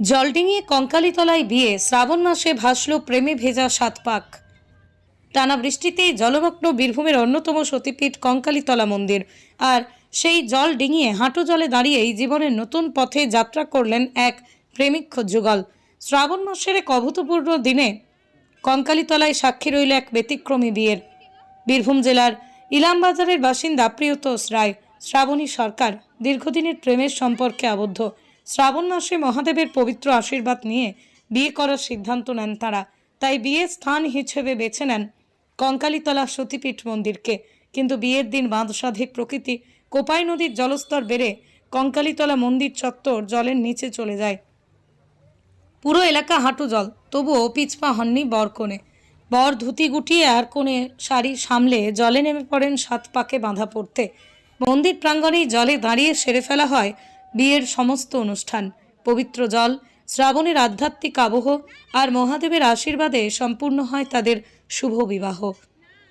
জলডিঙিয়ে কঙ্কালিতলায় বিয়ে শ্রাবণ মাসে ভাসল প্রেমে ভেজা সাত পাক। টানা বৃষ্টিতেই জলমগ্ন বীরভূমের অন্যতম সতীপীঠ কঙ্কালীতলা মন্দির। আর সেই জল ডিঙিয়ে হাঁটু জলে দাঁড়িয়েই জীবনের নতুন পথে যাত্রা করলেন এক প্রেমিক যুগল শ্রাবণ মাসের এক অভূতপূর্ব দিনে কঙ্কালীতলায় সাক্ষী রইল এক ব্যতিক্রমী বিয়ের। বীরভূম জেলার ইলামবাজারের বাসিন্দা প্রিয়তোষ রায়, শ্রাবণী সরকার দীর্ঘদিনের প্রেমের সম্পর্কে আবদ্ধ। শ্রাবণ মাসে মহাদেবের পবিত্র আশীর্বাদ নিয়ে বিয়ে করার সিদ্ধান্ত নেন তারা। তাই বিয়ের স্থান হিসেবে বেছে নেন কঙ্কালীতলা সতীপীঠ মন্দিরকে। কিন্তু বিয়ের দিন বাঁধসাধিক প্রকৃতি কোপাই নদীর জলস্তর বেড়ে কঙ্কালীতলা মন্দির চত্বর জলের নিচে চলে যায়। পুরো এলাকা হাঁটু জল, তবুও পিছপা হননি বর কোণে। বর ধুতি গুটিয়ে আর কোণে শাড়ি সামলে জলে নেমে পড়েন সাত পাকে বাঁধা পড়তে। মন্দির প্রাঙ্গণেই জলে দাঁড়িয়ে সেরে ফেলা হয় বিয়ের সমস্ত অনুষ্ঠান, পবিত্র জল, শ্রাবণের আধ্যাত্মিক আবহ আর মহাদেবের আশীর্বাদে সম্পূর্ণ হয় তাদের শুভ বিবাহ।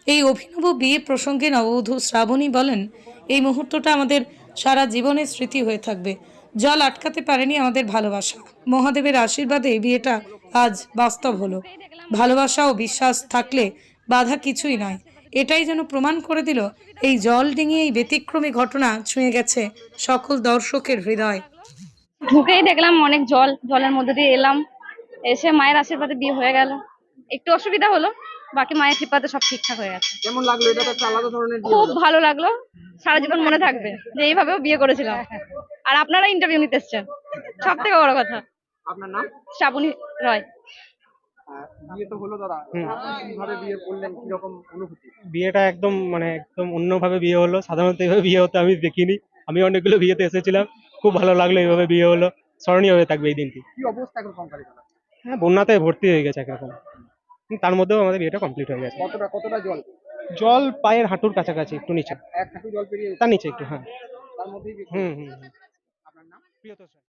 এই অভিনব বিয়ে প্রসঙ্গে নববধূ শ্রাবণী বলেন, এই মুহূর্তটা আমাদের সারা জীবনের স্মৃতি হয়ে থাকবে। জল আটকাতে পারেনি আমাদের ভালোবাসা। মহাদেবের আশীর্বাদে বিয়েটা আজ বাস্তব হলো। ভালোবাসা ও বিশ্বাস থাকলে বাধা কিছুই নয়। এটাই যেন প্রমাণ করে দিল এই জল ডিঙিয়ে এই ব্যতিক্রমী ঘটনা ছুঁয়ে গেছে সকল দর্শকের হৃদয়। ঢুকেই দেখলাম অনেক জল জলের মধ্যে দিয়ে এলাম। এসে মায়ের আশীর্বাদে বিয়ে হয়ে গেল। একটু অসুবিধা হলো বাকি মায়ের কৃপাতে সব ঠিকঠাক হয়ে গেছে। কেমন লাগল? এটা একটা আলাদা ধরনের খুব ভালো লাগল। সারা জীবন মনে থাকবে যে এইভাবেও বিয়ে করেছিলাম। আর আপনারা ইন্টারভিউ নিতে এসছেন। সব থেকে বড় কথা। আপনার নাম? শ্রাবণী রয়। বিয়ে তো হলো দাদা। কীভাবে বিয়ে করলেন? কীরকম অনুভূতি? বিয়েটা একদম মানে একদম অন্যভাবে বিয়ে হলো। সাধারণত এইভাবে বিয়ে হতে আমি দেখিনি। আমি অনেকগুলো বিয়েতে এসেছিলাম। খুব ভালো লাগল এইভাবে বিয়ে হলো। স্মরণীয় হয়ে থাকবে এই দিনটি। কি অবস্থা এখন কঙ্কালীতলা হ্যাঁ বন্যাতে ভর্তি হয়ে গেছে একরকম। তার মধ্যেও আমাদের বিয়েটা কমপ্লিট হয়ে গেছে। কতটা কতটা জল? জল পায়ের হাঁটুর কাছাকাছি একটু নিচে। এক হাঁটু জল পেরিয়ে তার নিচে একটু হ্যাঁ। তার মধ্যেই হুম হুম হুম। আপনার নাম? প্রিয়তোষ রায়।